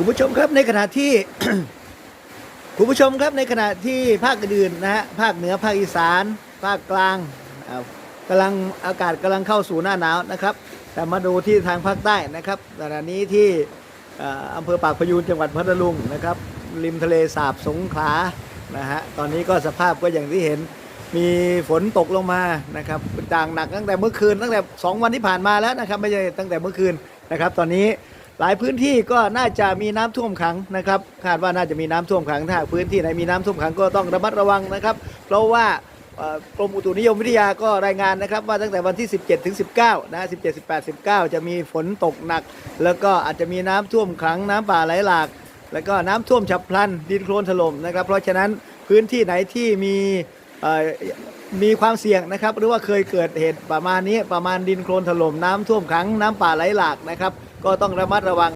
คุณผู้ชมครับในขณะที่ คุณผู้ชมครับในขณะที่ภาคอื่นนะฮะภาคเหนือภาคอีสาน ภาคกลางอ่ากำลังอากาศกำลังเข้าสู่หน้าหนาวนะครับ แต่มาดูที่ทางภาคใต้นะครับขณะนี้ที่เอ่ออำเภอปากพยูนจังหวัดพัทลุงนะครับ ริมทะเลสาบสงขลานะฮะตอนนี้ก็สภาพก็อย่างที่เห็นมีฝนตกลงมานะครับด่างหนักตั้งแต่เมื่อคืนตั้งแต่ 2 วันที่ผ่านมาแล้วนะครับ ไม่ใช่ตั้งแต่เมื่อคืนนะครับ ตอนนี้ หลายพื้นที่ก็น่าจะมีน้ำท่วมขังนะครับคาดว่าน่าจะมีน้ำท่วมขังถ้าพื้นที่ไหนมีน้ำท่วมขังก็ต้องระมัดระวังนะครับ เพราะว่ากรมอุตุนิยมวิทยาก็รายงานนะครับ ว่าตั้งแต่วันที่ 17 ถึง 19 นะ 17 18 19 จะมีฝนตกหนัก แล้วก็อาจจะมีน้ำท่วมขังน้ำป่าไหลหลาก แล้วก็น้ำท่วมฉับพลันดินโคลนถล่มนะครับ เพราะฉะนั้นพื้นที่ไหนที่มีมีความเสี่ยงนะครับ หรือว่าเคยเกิดเหตุประมาณนี้ประมาณดินโคลนถล่มน้ำท่วมขังน้ำป่าไหลหลากนะครับ ก็ต้องระมัดระวัง